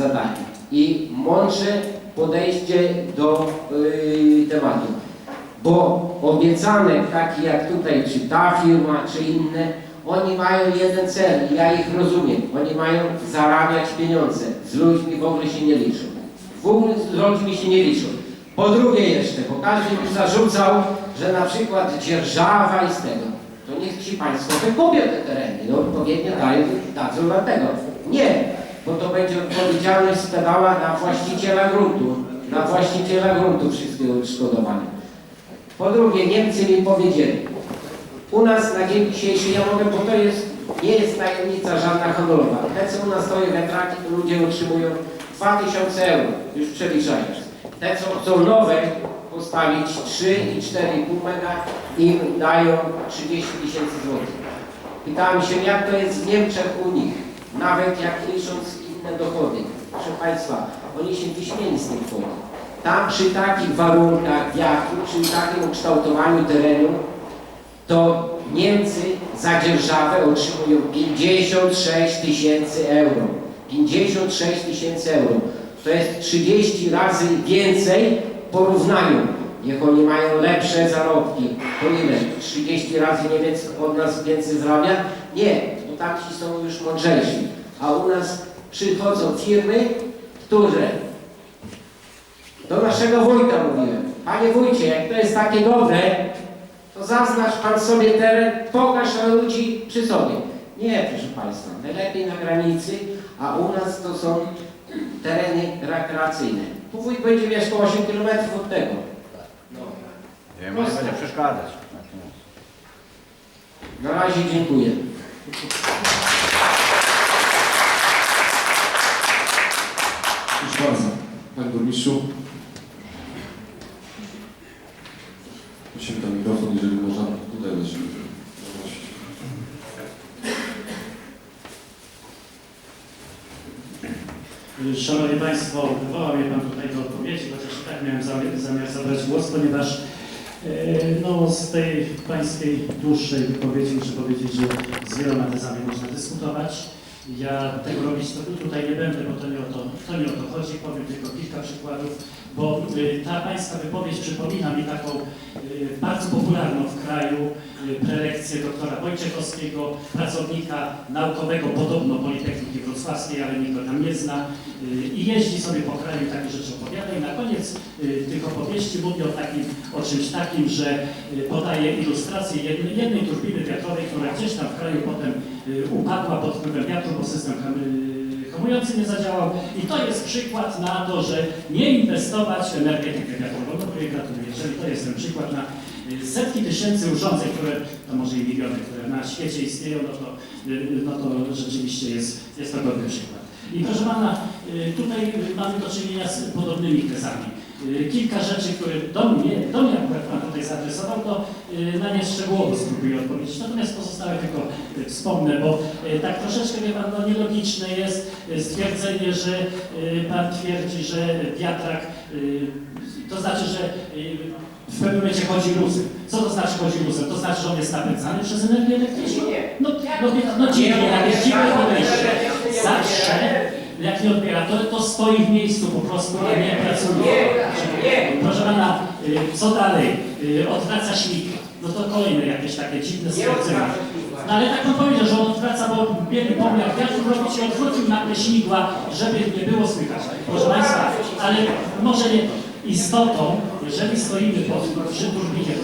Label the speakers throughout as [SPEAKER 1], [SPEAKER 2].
[SPEAKER 1] zadanie i mądrze podejście do yy, tematu. Bo obiecane, takie jak tutaj, czy ta firma, czy inne, oni mają jeden cel i ja ich rozumiem. Oni mają zarabiać pieniądze. Z ludźmi w ogóle się nie liczą. W ogóle z ludźmi się nie liczą. Po drugie jeszcze, bo każdy mi zarzucał, że na przykład dzierżawa i z tego. To niech ci Państwo wykupią te tereny. No odpowiednio dają, dadzą na tego. Nie, bo to będzie odpowiedzialność spadała na właściciela gruntu. Na właściciela gruntu wszystkie odszkodowania. Po drugie, Niemcy mi powiedzieli, u nas na dzień dzisiejszy, ja mogę, bo to jest, nie jest tajemnica żadna honorowa. Te, co u nas stoją wiatraki, to ludzie otrzymują 2000 euro, już przeliczając. Te, co chcą nowe postawić 3 i 4,5 mega, im dają 30 tysięcy złotych. Pytałem się, jak to jest w Niemczech u nich, nawet jak licząc inne dochody. Proszę Państwa, oni się wyśmieli z tych kwot. Tam przy takich warunkach wiatru, przy takim ukształtowaniu terenu, to Niemcy za dzierżawę otrzymują 56 tysięcy euro. 56 tysięcy euro. To jest 30 razy więcej w porównaniu. Niech oni mają lepsze zarobki. To ile? 30 razy Niemiec od nas więcej zarabia? Nie, tamci są już mądrzejsi. A u nas przychodzą firmy, które do naszego wójta mówiłem. Panie wójcie, jak to jest takie dobre, to zaznacz pan sobie teren, pokaż ludzi przy sobie. Nie, proszę Państwa, najlepiej na granicy, a u nas to są tereny rekreacyjne. Tu wójt będzie mieszkał 8 km od tego. No.
[SPEAKER 2] Nie nie będzie przeszkadzać.
[SPEAKER 1] Na razie dziękuję.
[SPEAKER 3] Proszę bardzo, Panie Burmistrzu. Prosimy ten mikrofon, jeżeli można tutaj dać.
[SPEAKER 4] Szanowni Państwo, wywołał mnie Pan tutaj do odpowiedzi, chociaż tak miałem zamiar, zabrać głos, ponieważ no, z tej Pańskiej dłuższej wypowiedzi muszę powiedzieć, że z wieloma tezami można dyskutować. Ja tego robić tutaj nie będę, bo to nie o to, to, nie o to chodzi. Powiem tylko kilka przykładów, bo y, ta Pańska wypowiedź przypomina mi taką y, bardzo popularną w kraju y, prelekcję doktora Wojciechowskiego, pracownika naukowego, podobno Politechniki Wrocławskiej, ale nikt go tam nie zna. I jeździ sobie po kraju takie rzeczy opowiada i na koniec tych opowieści mówi o, takim, o czymś takim, że podaje ilustrację jednej, jednej turbiny wiatrowej, która gdzieś tam w kraju potem upadła pod wpływem wiatru, bo system hamujący nie zadziałał. I to jest przykład na to, że nie inwestować w energetykę wiatrową. No gratuluję. Jeżeli to jest ten przykład na y, setki tysięcy urządzeń, które, to może i miliony, które na świecie istnieją, no to, y, no to rzeczywiście jest, jest to dobry przykład. I proszę Pana, y, tutaj mamy do czynienia z podobnymi tezami. Y, Kilka rzeczy, które do mnie, do mnie akurat Pan tutaj zaadresował, to y, na nie szczegółowo spróbuję odpowiedzieć. Natomiast pozostałe tylko y, wspomnę, bo tak troszeczkę, wie Pan, no nielogiczne jest stwierdzenie, że Pan twierdzi, że wiatrak, to znaczy, że w pewnym momencie chodzi luzem. Co to znaczy chodzi luzem? To znaczy, że on jest napędzany przez energię elektryczną? No, no, no, no jakieś dziwne podejście. Zawsze, nie odbiera, to, to stoi w miejscu po prostu, a nie pracuje. Proszę Pana, y, co dalej? Y, Odwraca śmigło. No to kolejne jakieś takie dziwne stwierdzenie. No ale tak on powiedział, że on odwraca, bo biegł pomiar wiatru robić i odwrócił nagle śmigła, żeby nie było słychać. Proszę Państwa, ale może nie istotą, jeżeli stoimy pod, przy turbinie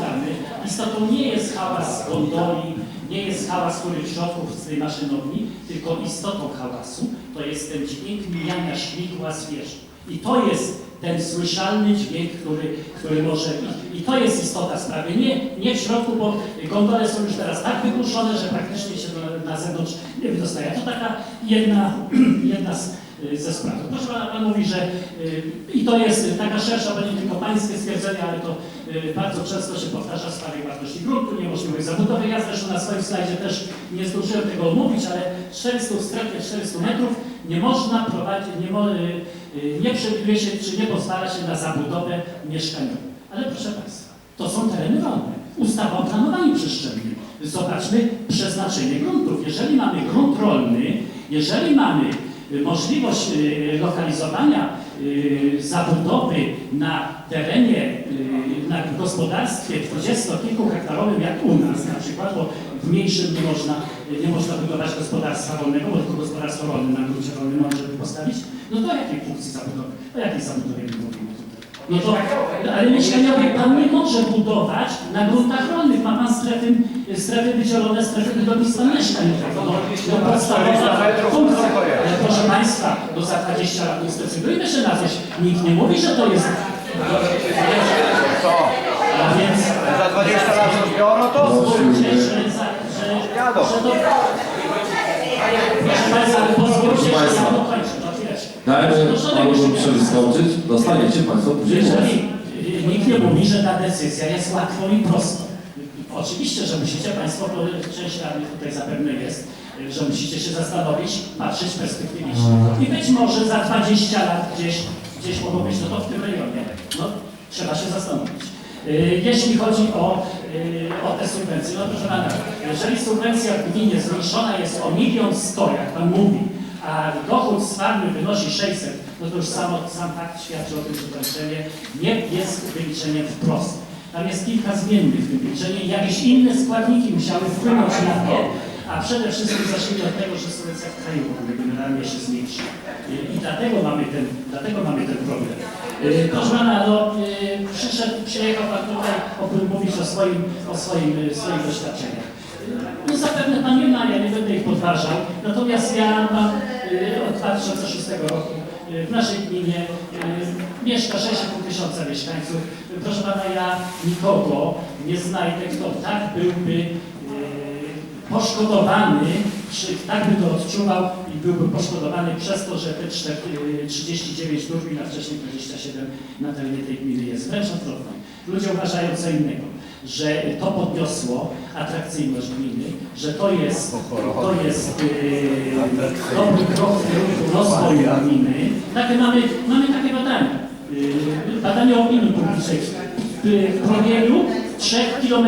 [SPEAKER 4] farmy, istotą nie jest hałas gondoli, nie jest hałas, który w środku z tej maszynowni, tylko istotą hałasu to jest ten dźwięk mijania śmigła z wierzchu. I to jest ten słyszalny dźwięk, który, który może... I to jest istota sprawy. Nie, nie w środku, bo gondole są już teraz tak wygłuszone, że praktycznie się na, na zewnątrz nie wydostaje. To taka jedna, jedna z, ze spraw. Proszę pana, pan mówi, że y, i to jest taka szersza, bo nie tylko pańskie stwierdzenie, ale to y, bardzo często się powtarza w sprawie wartości gruntu, niemożliwej zabudowy. Ja zresztą na swoim slajdzie też nie zdążyłem tego omówić, ale 400 w strefie 400 metrów nie można prowadzić, nie, mo, y, y, nie przewiduje się, czy nie pozwala się na zabudowę mieszkaniową. Ale proszę Państwa, to są tereny rolne. Ustawa o planowaniu przestrzennym. Zobaczmy przeznaczenie gruntów. Jeżeli mamy grunt rolny, jeżeli mamy y, możliwość y, lokalizowania y, zabudowy na terenie, y, na gospodarstwie 20-kilkuhektarowym jak u nas na przykład, bo w mniejszym nie można, nie można budować gospodarstwa rolnego, bo tylko gospodarstwo rolne na gruncie rolnym by postawić, no to jakiej funkcji zabudowy, o jakiej zabudowie my mówimy? No to, no, ale mieszkaniowy pan nie może budować na gruntach rolnych. Ma pan strefy, strefy wydzielone, strefy budownictwa mieszkaniowego. No, no podstawowa funkcja. Ale proszę państwa, no za 20 lat nie zdecydujmy się na coś. Nikt nie mówi, że to jest...
[SPEAKER 2] Co?
[SPEAKER 4] A więc
[SPEAKER 2] Za 20 lat rozbiono to?
[SPEAKER 4] pozwólcie, że, za, że,
[SPEAKER 2] Jadą.
[SPEAKER 4] że to... Proszę państwa, pozwólcie, że ja dokończyć.
[SPEAKER 3] Burmistrzowi skończyć. Dostaniecie Państwo później.
[SPEAKER 4] Jeżeli nikt nie mówi, że ta decyzja jest łatwą i prostą. Oczywiście, że musicie Państwo, bo część radnych tutaj zapewne jest, że musicie się zastanowić, patrzeć perspektywicznie. I być może za 20 lat gdzieś, gdzieś mogą być, no to w tym rejonie, no trzeba się zastanowić. Y, Jeśli chodzi o, y, o te subwencje, no proszę Pana, jeżeli subwencja w gminie zmniejszona jest o milion sto, jak Pan mówi, a dochód z farmy wynosi 600, no to już samo, sam fakt świadczy o tym, że to nie jest wyliczeniem wprost. Tam jest kilka zmiennych w tym liczeniu i jakieś inne składniki musiały wpłynąć na to, a przede wszystkim zacznijmy od tego, że subwencja w kraju generalnie się zmniejsza. I, dlatego, mamy ten, dlatego mamy ten problem. Proszę Pana, no, yy, przyszedł, przyjechał Pan tutaj, mówić o swoim, o swoim, yy, swoich doświadczeniach. No zapewne Pan ma, ja nie będę ich podważał. Natomiast ja mam y, od 2006 roku y, w naszej gminie y, mieszka 6,5 tysiąca mieszkańców. Proszę Pana, ja nikogo nie znajdę, kto tak byłby poszkodowany, czy tak by to odczuwał i byłby poszkodowany przez to, że te czter- y, 39 turbin, a wcześniej 27 na terenie tej gminy jest. Wręcz odwrotnie. Ludzie uważają co innego, że to podniosło atrakcyjność gminy, że to jest, to jest yy, dobry krok w kierunku rozwoju gminy. Takie mamy, mamy takie badania. Yy, badania opinii publicznej. W promieniu 3 km,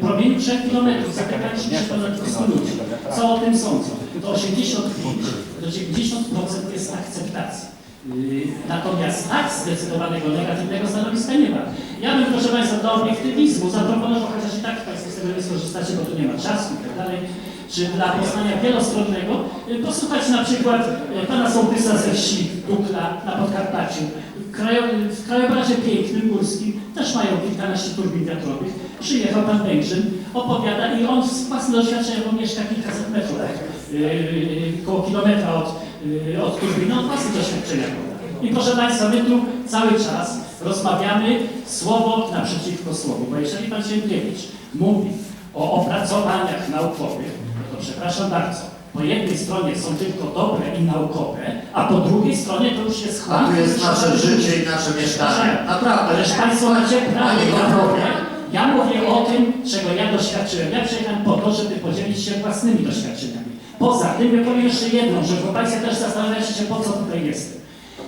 [SPEAKER 4] promieniu 3 km zapytaliśmy się ponad 200 ludzi. Co o tym sądzą? To 85 do 90% jest akceptacji. Yy, Natomiast tak zdecydowanego negatywnego stanowiska nie ma. Ja bym, proszę Państwa, dla obiektywizmu zaproponował, chociaż i tak Państwo z tego nie skorzystacie, bo tu nie ma czasu i tak dalej, czy dla poznania wielostronnego, yy, posłuchać na przykład yy, Pana Sołtysa ze wsi Dukla na Podkarpaciu. W, krajo, w krajobrazie pięknym, górskim, też mają kilkanaście turbin wiatrowych. Przyjechał Pan Węgrzyn, opowiada i on z własnego doświadczenia, bo mieszka kilkaset metrów, koło kilometra od, od turbiny, od własnych doświadczenia. I proszę Państwa, my tu cały czas rozmawiamy słowo naprzeciwko słowu, bo jeżeli Pan Sienkiewicz mówi o opracowaniach naukowych, no to przepraszam bardzo, po jednej stronie są tylko dobre i naukowe, a po drugiej stronie to już jest
[SPEAKER 5] A
[SPEAKER 4] chłam.
[SPEAKER 5] tu jest nasze życie i nasze mieszkanie. Naprawdę.
[SPEAKER 4] Ależ Państwo macie prawo. Ja mówię, ja mówię o tym, czego ja doświadczyłem. Ja przyjechałem po to, żeby podzielić się własnymi doświadczeniami. Poza tym, ja powiem jeszcze jedną, że bo Państwo też zastanawiacie się, po co tutaj jestem.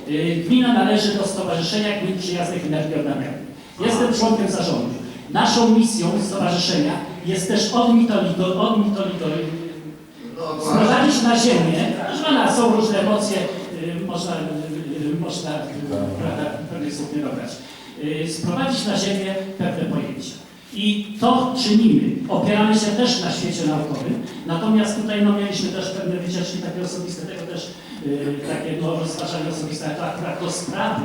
[SPEAKER 4] Yy, Gmina należy do Stowarzyszenia Gmin Przyjaznych Energii Odnawialnej. Jestem członkiem zarządu. Naszą misją stowarzyszenia jest też od mitoligo, od mitoligo,
[SPEAKER 5] No,
[SPEAKER 4] sprowadzić na ziemię, pana, są różne emocje, y, można, y, y, można y, prawda, pewnych słów nie dobrać, Y, sprowadzić na ziemię pewne pojęcia. I to czynimy. Opieramy się też na świecie naukowym, natomiast tutaj no, mieliśmy też pewne wycieczki takie osobiste, tego też y, takie no, rozważanie osobiste, ale akurat do sprawy,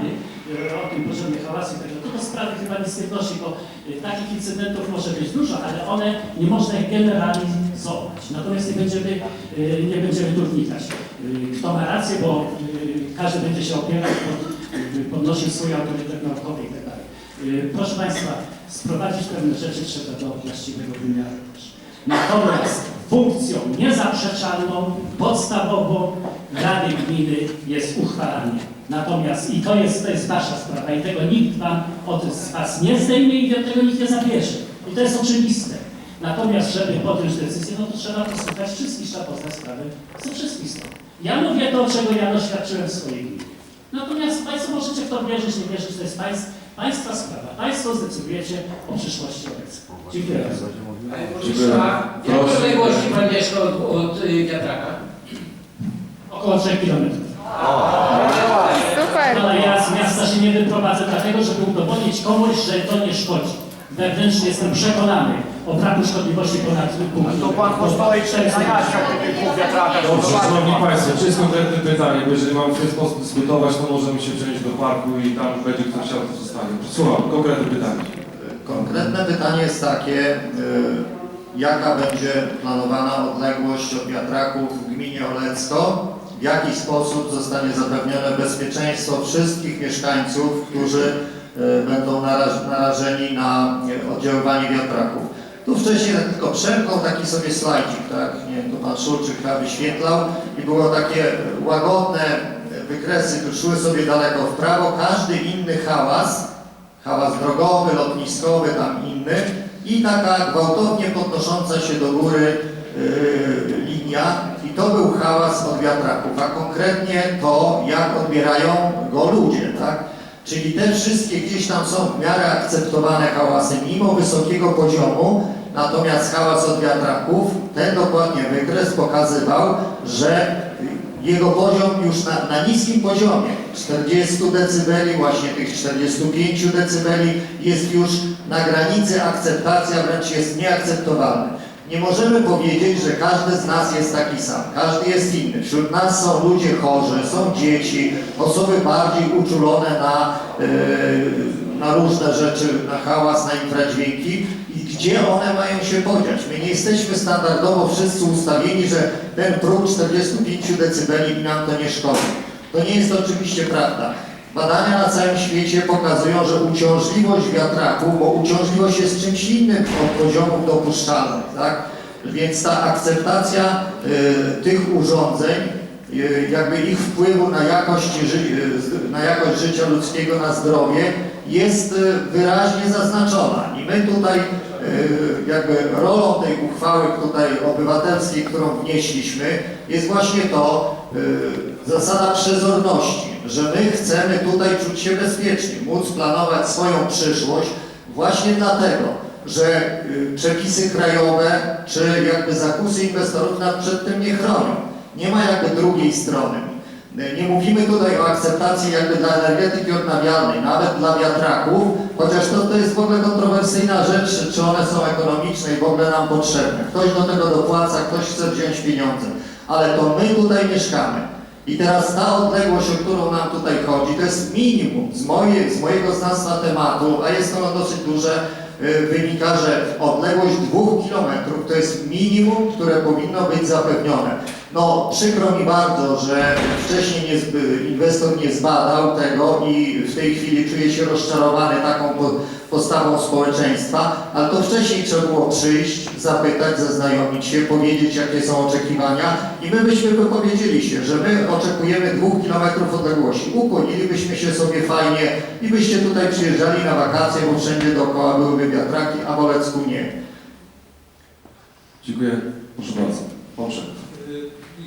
[SPEAKER 4] y, o tym poziomie hałasu, tego, to do sprawy chyba nic nie wnosi, bo y, takich incydentów może być dużo, ale one nie można ich generalizować. Natomiast nie będziemy, y, nie będziemy tu wnikać. Y, Kto ma rację, bo y, każdy będzie się opierał, pod, y, podnosił swój autorytet naukowy i tak dalej. Y, Proszę Państwa, sprowadzić pewne rzeczy trzeba do właściwego wymiaru. Natomiast funkcją niezaprzeczalną, podstawową Rady Gminy jest uchwalanie. Natomiast i to jest, to jest Wasza sprawa i tego nikt Wam od Was nie zdejmie i tego nikt nie zabierze. I to jest oczywiste. Natomiast, żeby podjąć decyzję, no to trzeba posłuchać wszystkich, trzeba poznać sprawę ze wszystkich stron. Ja mówię to, czego ja doświadczyłem w swojej gminie. Natomiast Państwo możecie w to wierzyć, nie wierzyć, to jest państw, Państwa sprawa. Państwo zdecydujecie o przyszłości obecnej. Dziękuję bardzo.
[SPEAKER 1] Panie w jakiej odległości Pan mieszka od, od y, wiatraka?
[SPEAKER 4] Około 3 kilometrów.
[SPEAKER 6] Super.
[SPEAKER 4] Ale ja z miasta się nie wyprowadzę dlatego, żeby udowodnić komuś, że to nie szkodzi. Wewnętrznie jestem przekonany o braku szkodliwości ponad
[SPEAKER 2] To pan postoi na jaściach tych dwóch wiatrakach.
[SPEAKER 3] Dobrze, szanowni państwo, czy jest konkretne pytanie, bo jeżeli mam w ten sposób dyskutować, to możemy się przenieść do parku i tam będzie kto chciał, to zostanie. Słucham, konkretne pytanie.
[SPEAKER 5] Konkretne pytanie jest takie, y, jaka będzie planowana odległość od wiatraków w gminie Olecko? W jaki sposób zostanie zapewnione bezpieczeństwo wszystkich mieszkańców, którzy y, będą naraż- narażeni na oddziaływanie wiatraków? Tu wcześniej tylko przemknął taki sobie slajdzik, tak? Nie wiem, to pan Szulczyk chyba wyświetlał i było takie łagodne wykresy, które szły sobie daleko w prawo, każdy inny hałas hałas drogowy, lotniskowy, tam inny i taka gwałtownie podnosząca się do góry yy, linia i to był hałas od wiatraków, a konkretnie to, jak odbierają go ludzie, tak? Czyli te wszystkie gdzieś tam są w miarę akceptowane hałasy mimo wysokiego poziomu, natomiast hałas od wiatraków, ten dokładnie wykres pokazywał, że jego poziom już na, na niskim poziomie, 40 dB, właśnie tych 45 dB jest już na granicy akceptacja, wręcz jest nieakceptowalny. Nie możemy powiedzieć, że każdy z nas jest taki sam, każdy jest inny. Wśród nas są ludzie chorzy, są dzieci, osoby bardziej uczulone na, yy, na różne rzeczy, na hałas, na infradźwięki i gdzie one mają się podziać. My nie jesteśmy standardowo wszyscy ustawieni, że ten próg 45 dB nam to nie szkodzi. To nie jest oczywiście prawda. Badania na całym świecie pokazują, że uciążliwość wiatraków, bo uciążliwość jest czymś innym od poziomów dopuszczalnych, tak? Więc ta akceptacja y, tych urządzeń, y, jakby ich wpływu na jakość, y, na jakość życia ludzkiego, na zdrowie jest y, wyraźnie zaznaczona. I my tutaj y, jakby rolą tej uchwały tutaj obywatelskiej, którą wnieśliśmy, jest właśnie to y, zasada przezorności, że my chcemy tutaj czuć się bezpiecznie, móc planować swoją przyszłość właśnie dlatego, że y, przepisy krajowe czy jakby zakusy inwestorów nas przed tym nie chronią. Nie ma jakby drugiej strony. Y, Nie mówimy tutaj o akceptacji jakby dla energetyki odnawialnej, nawet dla wiatraków, chociaż to, to jest w ogóle kontrowersyjna rzecz, czy one są ekonomiczne i w ogóle nam potrzebne. Ktoś do tego dopłaca, ktoś chce wziąć pieniądze, ale to my tutaj mieszkamy. I teraz ta odległość, o którą nam tutaj chodzi, to jest minimum z, moje, z mojego znawstwa tematu, a jest ono dosyć duże, y, wynika, że odległość dwóch kilometrów to jest minimum, które powinno być zapewnione. No przykro mi bardzo, że wcześniej nie, inwestor nie zbadał tego i w tej chwili czuje się rozczarowany taką po, postawą społeczeństwa, ale to wcześniej trzeba było przyjść, zapytać, zaznajomić się, powiedzieć jakie są oczekiwania i my byśmy wypowiedzieli się, że my oczekujemy dwóch kilometrów odległości. Ukłonilibyśmy się sobie fajnie i byście tutaj przyjeżdżali na wakacje, bo wszędzie dookoła byłyby wiatraki, a w Olecku nie.
[SPEAKER 3] Dziękuję. Proszę bardzo. Proszę.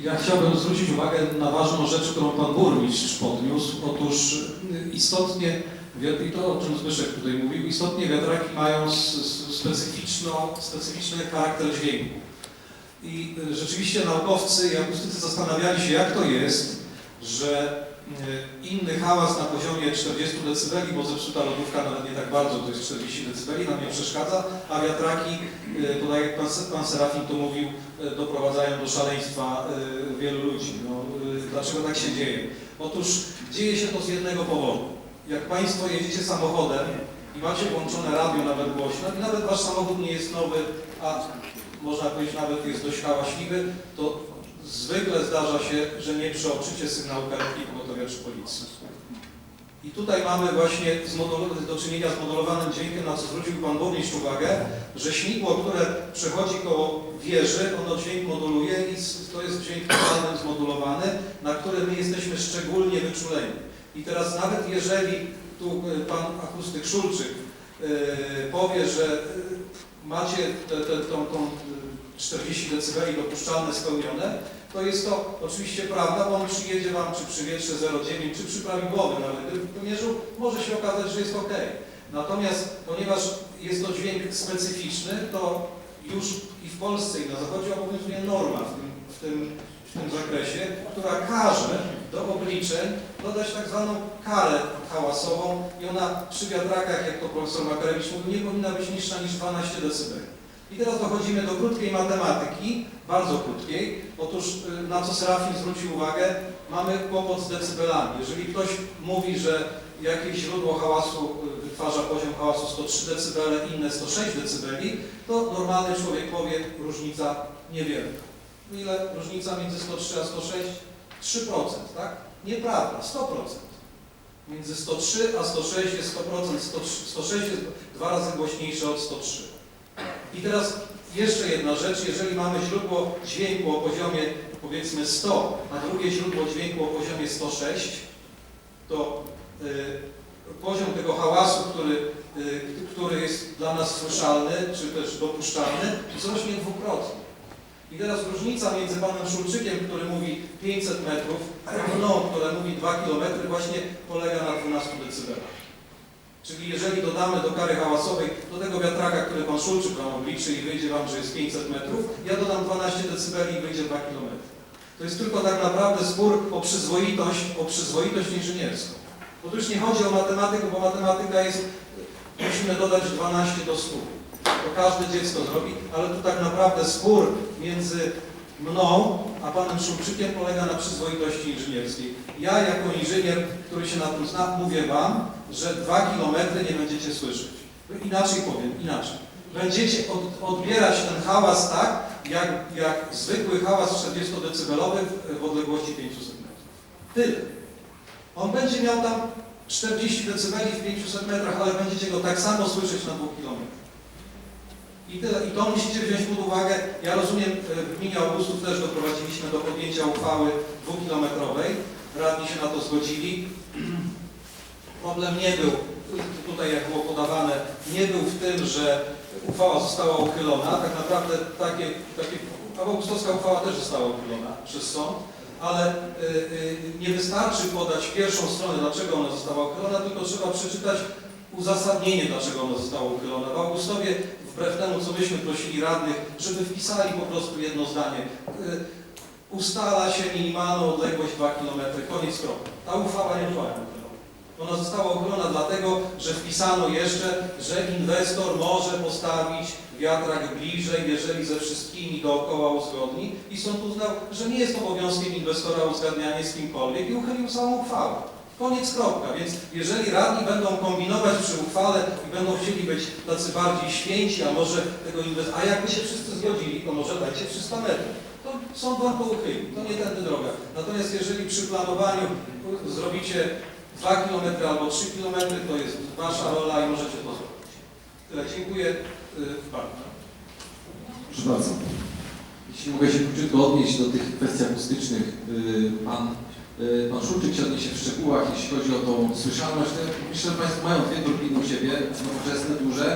[SPEAKER 7] Ja chciałbym zwrócić uwagę na ważną rzecz, którą Pan Burmistrz podniósł. Otóż y, istotnie, i to o czym Zbyszek tutaj mówił, istotnie wiatraki mają specyficzną, specyficzny charakter dźwięku. I y, rzeczywiście naukowcy i akustycy zastanawiali się, jak to jest, że inny hałas na poziomie 40 dB, bo zepsuta lodówka nawet nie tak bardzo, to jest 40 dB, nam nie przeszkadza, a wiatraki, to tak jak pan, pan Serafin to mówił, y, doprowadzają do szaleństwa wielu ludzi. No, dlaczego tak się dzieje? Otóż dzieje się to z jednego powodu. Jak Państwo jedziecie samochodem i macie włączone radio nawet głośno i nawet Wasz samochód nie jest nowy, a można powiedzieć nawet jest dość hałaśliwy, to zwykle zdarza się, że nie przeoczycie sygnału karetki pogotowia czy policji. I tutaj mamy właśnie do czynienia z modulowanym dźwiękiem, na co zwrócił Pan Burmistrz uwagę, że śmigło, które przechodzi koło wieży, ono dźwięk moduluje i to jest dźwięk totalnym zmodulowany, na który my jesteśmy szczególnie wyczuleni. I teraz nawet jeżeli tu y, Pan akustyk Szulczyk y, powie, że y, macie te, te, tą, tą y, 40 dB dopuszczalne spełnione, to jest to oczywiście prawda, bo on przyjedzie Wam czy przy wietrze 0,9, czy przy prawidłowym nawet gdyby wymierzył, może się okazać, że jest ok. Natomiast ponieważ jest to dźwięk specyficzny, to już i w Polsce i na Zachodzie obowiązuje norma w tym, w tym, w tym zakresie, która każe do obliczeń dodać tak zwaną karę hałasową i ona przy wiatrakach, jak to profesor Makarewicz mówił, nie powinna być niższa niż 12 dB. I teraz dochodzimy do krótkiej matematyki, bardzo krótkiej. Otóż y, na co Serafin zwrócił uwagę, mamy kłopot z decybelami. Jeżeli ktoś mówi, że jakieś źródło hałasu y, wytwarza poziom hałasu 103 dB, inne 106 dB, to normalny człowiek powie różnica niewielka. Ile różnica między 103 a 106? 3%, tak? Nieprawda, 100%. Między 103 a 106 jest 100%, 103, 106 jest dwa razy głośniejsze od 103. I teraz jeszcze jedna rzecz, jeżeli mamy źródło dźwięku o poziomie powiedzmy 100, a drugie źródło dźwięku o poziomie 106, to y, poziom tego hałasu, który, y, który jest dla nas słyszalny, czy też dopuszczalny, wzrośnie dwukrotnie. I teraz różnica między panem Szulczykiem, który mówi 500 metrów, a mną, która mówi 2 km, właśnie polega na 12 decybelach. Czyli jeżeli dodamy do kary hałasowej, do tego wiatraka, który pan Szulczyk wam obliczy i wyjdzie wam, że jest 500 metrów, ja dodam 12 decybeli i wyjdzie 2 km. To jest tylko tak naprawdę spór o przyzwoitość, o przyzwoitość inżynierską. Bo tu już nie chodzi o matematykę, bo matematyka jest, musimy dodać 12 do 100. To każde dziecko zrobi, ale tu tak naprawdę spór między mną a panem Szumczykiem polega na przyzwoitości inżynierskiej. Ja jako inżynier, który się na tym zna, mówię wam, że 2 km nie będziecie słyszeć. Inaczej powiem, inaczej. Będziecie od, odbierać ten hałas tak, jak, jak zwykły hałas 40-decybelowy w, w odległości 500 metrów. Tyle. On będzie miał tam 40 decybeli w 500 metrach, ale będziecie go tak samo słyszeć na 2 km. I, I to musicie wziąć pod uwagę. Ja rozumiem, e, w gminie Augustów też doprowadziliśmy do podjęcia uchwały dwukilometrowej. Radni się na to zgodzili. Problem nie był, tutaj jak było podawane, nie był w tym, że uchwała została uchylona. Tak naprawdę takie, takie augustowska uchwała też została uchylona przez sąd, ale y, y, nie wystarczy podać pierwszą stronę, dlaczego ona została uchylona, tylko trzeba przeczytać uzasadnienie, dlaczego ona została uchylona. W Augustowie, wbrew temu, co myśmy prosili radnych, żeby wpisali po prostu jedno zdanie. Y, Ustala się minimalną odległość 2 km, koniec kropka. Ta uchwała nie była. Ona została uchylona dlatego, że wpisano jeszcze, że inwestor może postawić wiatrak bliżej, jeżeli ze wszystkimi dookoła uzgodni i sąd uznał, że nie jest obowiązkiem inwestora uzgadnianie z kimkolwiek i uchylił samą uchwałę. Koniec kropka. Więc jeżeli radni będą kombinować przy uchwale i będą chcieli być tacy bardziej święci, a może tego inwestora, a jakby się wszyscy zgodzili, to może dajcie 300 metrów. To sąd wam to uchyli. To nie tędy droga. Natomiast jeżeli przy planowaniu zrobicie 2 km albo 3 km, to jest wasza rola i możecie to zrobić. Tyle. Dziękuję y, bardzo.
[SPEAKER 3] Proszę bardzo.
[SPEAKER 6] Jeśli mogę się króciutko odnieść do tych kwestii akustycznych, y, pan, pan Szulczyk się odniesie w szczegółach, jeśli chodzi o tą słyszalność. Myślę, że Państwo mają dwie turbiny u siebie, nowoczesne, duże.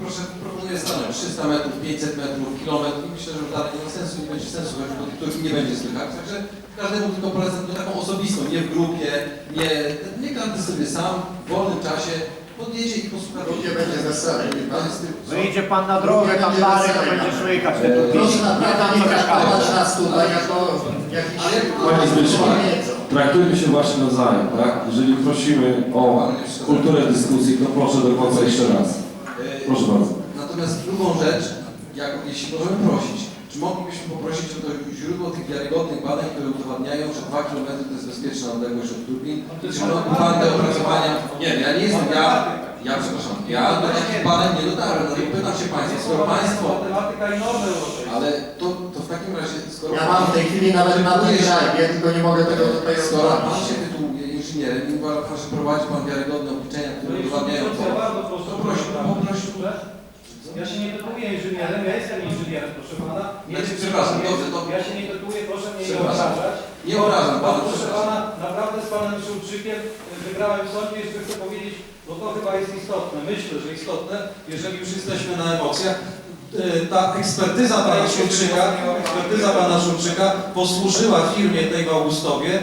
[SPEAKER 6] Proszę, proponuję stanąć 300 metrów, 500 metrów, kilometr i myślę, że dalej nie ma sensu, nie będzie sensu, choć do tych nie będzie słychać. Także każdemu tylko polecam taką osobistą, nie w grupie, nie, nie każdy sobie sam, w wolnym czasie podjedzie i posłucha.
[SPEAKER 5] Drugie będzie wesele, wie pan?
[SPEAKER 2] Wyjdzie pan na drogę, tam dalej, to będzie słychać te turbiny.
[SPEAKER 5] Proszę
[SPEAKER 2] Nie tam,
[SPEAKER 5] naprawdę nie
[SPEAKER 2] co
[SPEAKER 5] traktować
[SPEAKER 2] mieszkają.
[SPEAKER 5] nas tutaj jako jakiś...
[SPEAKER 3] Panie
[SPEAKER 5] wiedzą.
[SPEAKER 3] traktujmy się właśnie nawzajem, tak? Jeżeli prosimy o kulturę dyskusji, to proszę do końca jeszcze raz.
[SPEAKER 6] Y,
[SPEAKER 3] Proszę bardzo.
[SPEAKER 6] Natomiast drugą rzecz, jak, jeśli możemy prosić, czy moglibyśmy poprosić o to źródło tych wiarygodnych badań, które udowadniają, że 2 km to jest bezpieczna odległość od turbin? I czy mamy te opracowania? Nie, ja nie jestem, ja, ja przepraszam, ja do takich badań nie dotarłem, dlatego pytam się Państwa, skoro Państwo, ale to, to w takim razie, skoro
[SPEAKER 5] Ja mam w tej chwili nawet na tym drive, tylko nie mogę tego tutaj
[SPEAKER 6] skoro Pan się tytułuje inżynierem i uważa, że prowadzi Pan wiarygodne obliczenia, które udowadniają to, to proszę, poproszę,
[SPEAKER 8] Ja się nie tytułuję inżynierem, ja jestem inżynierem, proszę pana. Nie
[SPEAKER 6] Znaczy, przepraszam, dobrze, to-
[SPEAKER 8] Ja się nie tytułuję, proszę mnie nie
[SPEAKER 6] Przepraszam.
[SPEAKER 8] obrażać.
[SPEAKER 6] nie obrażam
[SPEAKER 8] Bo,
[SPEAKER 6] Pana,
[SPEAKER 8] proszę
[SPEAKER 6] przepraszam.
[SPEAKER 8] pana, naprawdę z panem Szulczykiem wygrałem w sądzie i jeszcze chcę powiedzieć, bo to chyba jest istotne. Myślę, że istotne, jeżeli już jesteśmy na emocjach. E, Ta ekspertyza pana Szulczyka, ekspertyza pana Szulczyka posłużyła firmie tej w Augustowie e,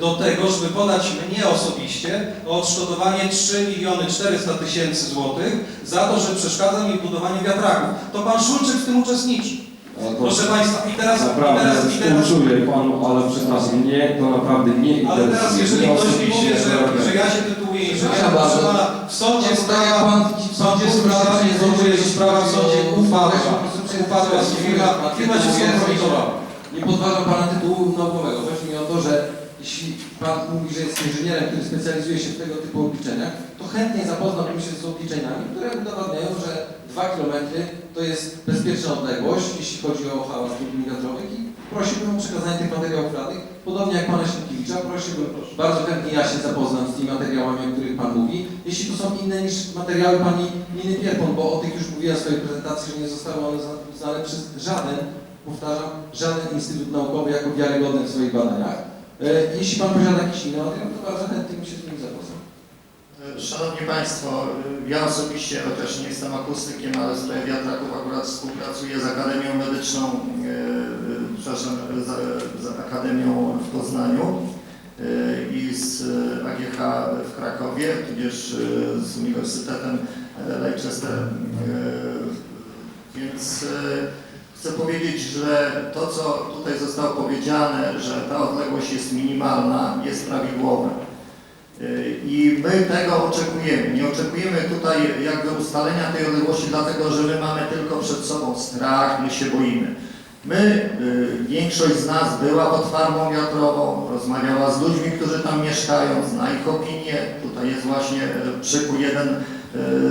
[SPEAKER 8] do tego, żeby podać mnie osobiście o odszkodowanie 3 miliony 400 tysięcy złotych za to, że przeszkadza mi w budowaniu wiatraków. To pan Szulczyk w tym uczestniczy.
[SPEAKER 3] To
[SPEAKER 8] Proszę Państwa, i teraz, i
[SPEAKER 3] Naprawdę
[SPEAKER 8] teraz, i teraz,
[SPEAKER 3] współczuję panu, ale przepraszam, mnie to naprawdę nie
[SPEAKER 8] ale teraz
[SPEAKER 3] interesuje.
[SPEAKER 8] jeżeli ktoś mi powie, że, że ja się tytułuję inżynierem, proszę
[SPEAKER 6] bardzo.
[SPEAKER 8] Pana, w sądzie
[SPEAKER 6] No,
[SPEAKER 8] sprawa,
[SPEAKER 6] pan-
[SPEAKER 8] w sądzie sprawa, nie złożuje, że sprawa w sądzie upadła, upadła, firma, firma się skompromitowała.
[SPEAKER 6] Nie podważam Pana tytułu naukowego. Chodzi mi o to, że jeśli Pan mówi, że jest inżynierem, który specjalizuje się w tego typu obliczeniach, to chętnie zapoznałbym się z obliczeniami, które udowadniają, że 2 km to jest bezpieczna odległość, jeśli chodzi o hałas turbin wiatrowych i prosiłbym o przekazanie tych materiałów radnych. Podobnie jak Pana Sienkiewicza, prosiłbym, bardzo chętnie ja się zapoznam z tymi materiałami, o których Pan mówi. Jeśli to są inne niż materiały Pani Niny Pierpon, bo o tych już mówiła w swojej prezentacji, że nie zostały one uznane przez żaden powtarzam, żaden instytut naukowy jako wiarygodny w swoich badaniach. E, Jeśli Pan posiada inny materiał, to bardzo chętnie się z nim zapoznał.
[SPEAKER 5] Szanowni Państwo, ja osobiście, chociaż nie jestem akustykiem, ale sprawie wiatraków akurat współpracuję z Akademią Medyczną, e, e, przepraszam, z, z Akademią w Poznaniu e, i z AGH w Krakowie, tudzież e, z Uniwersytetem e, Leicester. e, Więc e, chcę powiedzieć, że to, co tutaj zostało powiedziane, że ta odległość jest minimalna, jest prawidłowe. Y, I my tego oczekujemy. Nie oczekujemy tutaj jakby ustalenia tej odległości, dlatego że my mamy tylko przed sobą strach, my się boimy. My, y, większość z nas była pod farmą wiatrową, rozmawiała z ludźmi, którzy tam mieszkają, zna ich opinie. Tutaj jest właśnie y, przykład jeden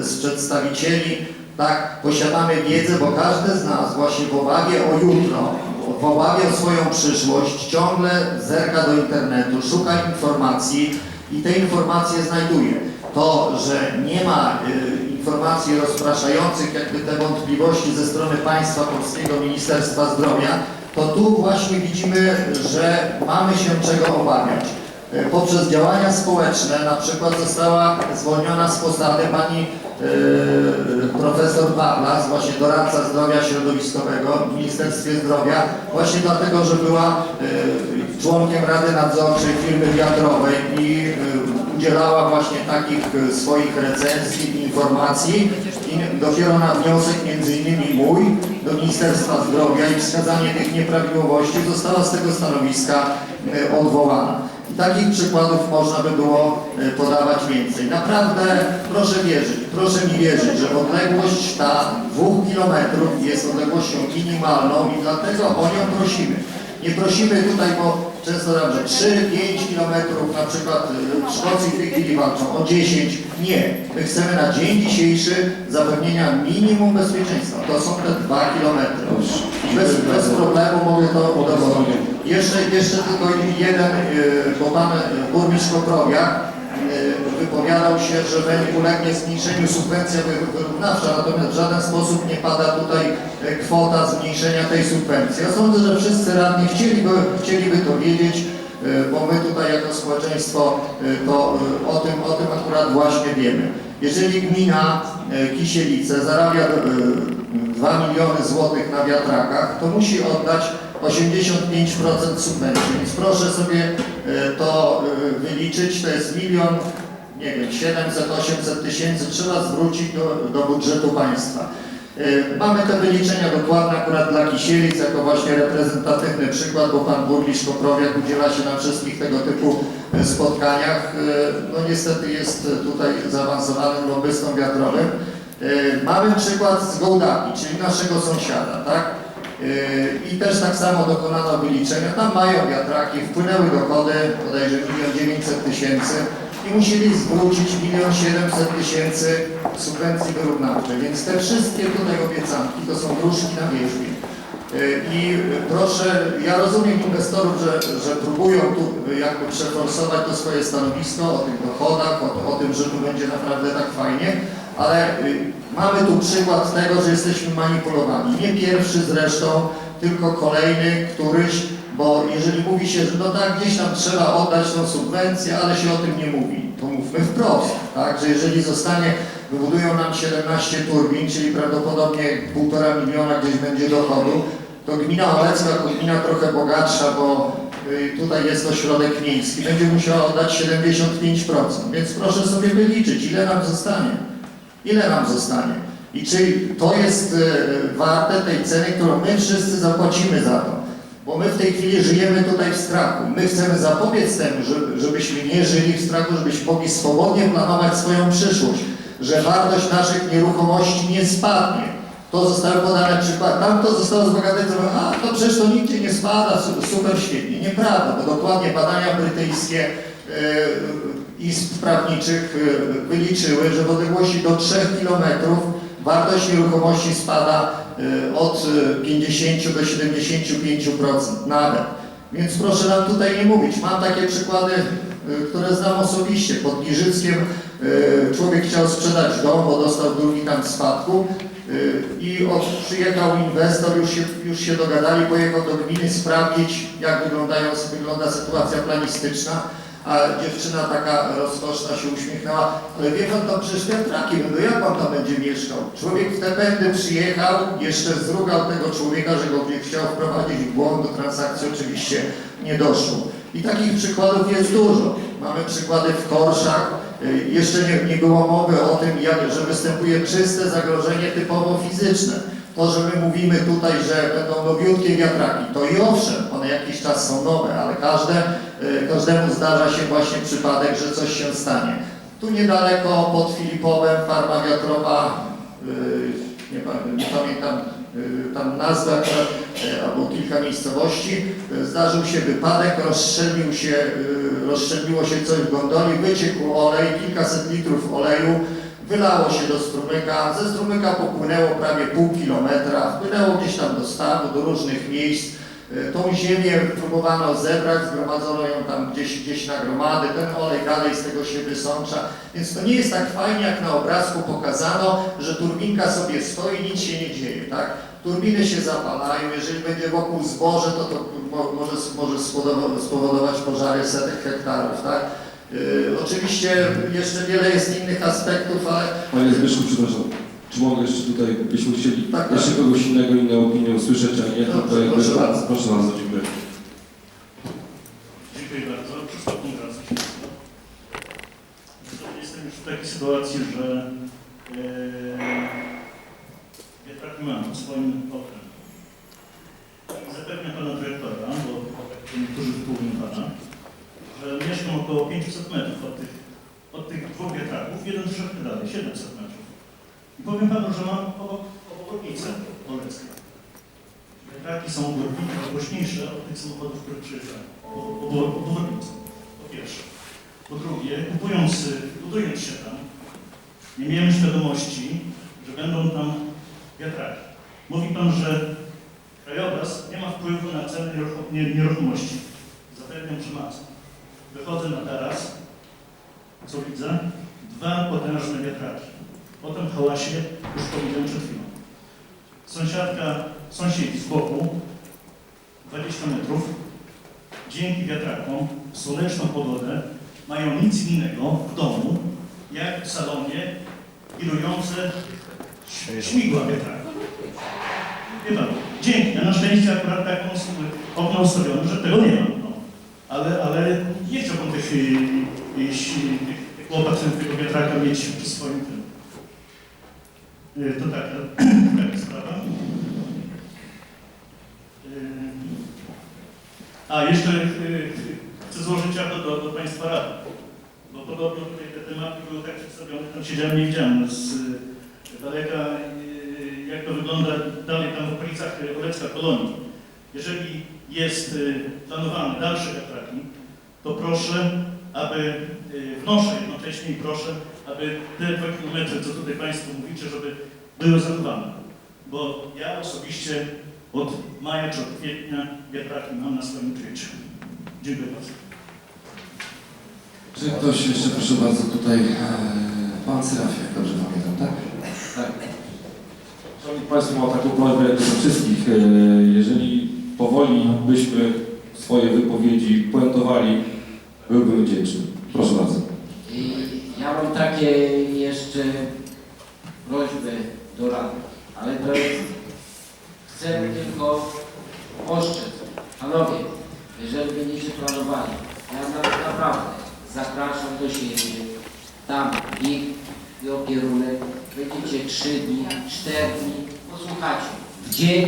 [SPEAKER 5] z przedstawicieli. Tak, posiadamy wiedzę, bo każdy z nas właśnie w obawie o jutro, w obawie o swoją przyszłość ciągle zerka do internetu, szuka informacji, i te informacje znajduje. To, że nie ma y, informacji rozpraszających jakby te wątpliwości ze strony państwa polskiego, Ministerstwa Zdrowia, to tu właśnie widzimy, że mamy się czego obawiać. Y, Poprzez działania społeczne na przykład została zwolniona z posady pani profesor Pawlas, właśnie doradca zdrowia środowiskowego w Ministerstwie Zdrowia, właśnie dlatego, że była y, członkiem Rady Nadzorczej firmy wiatrowej i y, udzielała właśnie takich swoich recenzji i informacji i dopiero na wniosek między innymi mój do Ministerstwa Zdrowia i wskazanie tych nieprawidłowości została z tego stanowiska odwołana. Takich przykładów można by było y, podawać więcej. Naprawdę proszę wierzyć, proszę mi wierzyć, że odległość ta dwóch kilometrów jest odległością minimalną i dlatego o nią prosimy. Nie prosimy tutaj, bo często tam, że 3-5 kilometrów, na przykład w Szkocji w tej chwili walczą o 10. Nie. My chcemy na dzień dzisiejszy zapewnienia minimum bezpieczeństwa. To są te 2 kilometry. Bez, bez problemu mogę to udowodnić. Jeszcze, jeszcze tylko jeden, y, bo pan y, burmistrz Koprowia y, wypowiadał się, że będzie ulegnie zmniejszeniu subwencja wy- wyrównawcza, natomiast w żaden sposób nie pada tutaj e, kwota zmniejszenia tej subwencji. Ja sądzę, że wszyscy radni chcieliby, chcieliby to wiedzieć, e, bo my tutaj jako społeczeństwo e, to e, o tym, o tym akurat właśnie wiemy. Jeżeli gmina e, Kisielice zarabia e, 2 miliony złotych na wiatrakach, to musi oddać 85% subwencji. Więc proszę sobie e, to e, wyliczyć, to jest milion nie wiem, 700-800 tysięcy trzeba zwrócić do, do budżetu państwa. E, Mamy te wyliczenia dokładne akurat dla Kisielic, jako właśnie reprezentatywny przykład, bo pan burmistrz Koprowiak udziela się na wszystkich tego typu e, spotkaniach. E, No niestety jest tutaj zaawansowanym lobbystą wiatrowym. Mamy przykład z Gołdami, czyli naszego sąsiada, tak? I też tak samo dokonano wyliczenia. Tam mają wiatraki, wpłynęły dochody bodajże 1 900 tysięcy i musieli zwrócić 1 700 tysięcy subwencji wyrównawczej. Więc te wszystkie tutaj obiecanki to są gruszki na wierzbie. I proszę, ja rozumiem inwestorów, że, że próbują tu jakby przeforsować to swoje stanowisko o tych dochodach, o, o tym, że tu będzie naprawdę tak fajnie, ale y, mamy tu przykład tego, że jesteśmy manipulowani. Nie pierwszy zresztą, tylko kolejny, któryś, bo jeżeli mówi się, że no tak, gdzieś tam trzeba oddać tą subwencję, ale się o tym nie mówi, to mówmy wprost, tak, że jeżeli zostanie, wybudują nam 17 turbin, czyli prawdopodobnie półtora miliona gdzieś będzie dochodu, to gmina Olecka, jako gmina trochę bogatsza, bo y, tutaj jest to środek miejski, będzie musiała oddać 75%, więc proszę sobie wyliczyć, ile nam zostanie. Ile nam zostanie? I czy to jest e, warte tej ceny, którą my wszyscy zapłacimy za to? Bo my w tej chwili żyjemy tutaj w strachu. My chcemy zapobiec temu, żeby, żebyśmy nie żyli w strachu, żebyśmy mogli swobodnie planować swoją przyszłość, że wartość naszych nieruchomości nie spadnie. To zostały podane przykłady. Tam to zostało zbagatelizowane. A to przecież to nigdzie nie spada, su- super świetnie. Nieprawda, bo dokładnie badania brytyjskie e, izb prawniczych e, wyliczyły, że w odległości do 3 km wartość nieruchomości spada od e, 50 do 75% nawet. Więc proszę nam tutaj nie mówić. Mam takie przykłady, e, które znam osobiście. Pod Giżyckiem e, człowiek chciał sprzedać dom, bo dostał drugi tam spadku i od, przyjechał inwestor, już się, już się dogadali, pojechał do gminy sprawdzić, jak wygląda sytuacja planistyczna, a dziewczyna taka rozkoszna się uśmiechnęła, ale wie pan, to przecież wiatraki będą, jak pan tam będzie mieszkał? Człowiek w te pędy przyjechał, jeszcze zrugał tego człowieka, że go chciał wprowadzić w błąd, do transakcji oczywiście nie doszło. I takich przykładów jest dużo. Mamy przykłady w Korszach, Jeszcze nie, nie było mowy o tym, jak, że występuje czyste zagrożenie typowo fizyczne. To, że my mówimy tutaj, że będą nowiutkie wiatraki, to i owszem, one jakiś czas są nowe, ale każde, y, każdemu zdarza się właśnie przypadek, że coś się stanie. Tu niedaleko pod Filipowem farma wiatrowa, y, nie, pa- nie pamiętam y, tam nazwę, albo kilka miejscowości, zdarzył się wypadek, rozstrzelił się, się coś w gondoli, wyciekł olej, kilkaset litrów oleju, wylało się do strumyka, ze strumyka popłynęło prawie pół kilometra, wpłynęło gdzieś tam do stawu, do różnych miejsc. Y, Tą ziemię próbowano zebrać, zgromadzono ją tam gdzieś, gdzieś na gromady, ten olej dalej z tego się wysącza, więc to nie jest tak fajnie, jak na obrazku pokazano, że turbinka sobie stoi, nic się nie dzieje, tak? Turbiny się zapalają, jeżeli będzie wokół zboże, to to mo- może, może spowodowa- spowodować pożary setek hektarów, tak? Yy, oczywiście jeszcze wiele jest innych aspektów, ale
[SPEAKER 3] Panie Zbyszku, przepraszam. Czy mogę jeszcze tutaj, byśmy chcieli
[SPEAKER 5] Tak, tak.
[SPEAKER 3] jeszcze kogoś innego, inne opinie usłyszeć, a nie to, to jakby...
[SPEAKER 5] proszę bardzo.
[SPEAKER 3] Proszę bardzo, dziękuję.
[SPEAKER 9] Dziękuję bardzo. Jestem już w takiej sytuacji, że e, wiatraki mam w swoim oknie. I Zapewniam pana dyrektora, bo tak niektórzy wpływają pana, że mieszkam około 500 metrów od tych, od tych dwóch wiatraków, jeden troszeczkę dalej, 700 metrów. Powiem panu, że mam obok, obwodnicę Olecką. Wiatraki są odbiorniki głośniejsze od tych samochodów, które przyjeżdżają. Obwodnicą. Po pierwsze. Po drugie, kupując, budując się tam, nie miałem świadomości, że będą tam wiatraki. Mówi Pan, że krajobraz nie ma wpływu na nie- nieruchomości. Zapewniam, że ma. Wychodzę na taras, co widzę? Dwa potężne wiatraki. O tym hałasie już powiedziałem przed chwilą. Sąsiadka, sąsiedzi z boku, 20 metrów, dzięki wiatrakom słoneczną pogodę mają nic innego w domu, jak w salonie wirujące ś- śmigła wiatraka. Wie pan, dzięki, a na szczęście akurat taką okno ustawione, że tego nie ma. No. Ale, ale nie chciałbym tych, tych, tych łopat tego wiatraka mieć przy swoim tym. Y, To taka, taka sprawa. Y, A, jeszcze y, chcę złożyć apel do, do Państwa Rady, bo podobno tutaj te tematy były tak przedstawione, tam siedziałem, nie widziałem z y, daleka, jak to wygląda dalej tam w okolicach Olecka Kolonii. Jeżeli jest planowany dalsze wiatraki, to proszę, aby, y, wnoszę jednocześnie i proszę, aby te dwa kilometry, co tutaj Państwo mówicie, żeby były zachowane. Bo ja osobiście od maja czy od kwietnia wiatraki mam na swoim Twitchu. Dziękuję bardzo.
[SPEAKER 10] Czy ktoś jeszcze, proszę bardzo, tutaj, e, pan Serafie, jak dobrze pamiętam, tak?
[SPEAKER 3] Tak. Szanowni Państwo, mam taką prośbę do wszystkich. E, Jeżeli powoli byśmy swoje wypowiedzi puentowali, byłbym wdzięczny. Proszę bardzo.
[SPEAKER 1] Ja mam takie jeszcze prośby do rady, ale to jest, chcę tylko ostrzec. Panowie, jeżeli będziecie planowali, ja na- naprawdę zapraszam do siebie, tam ich i opierunek będziecie trzy dni, cztery dni, posłuchacie. Gdzie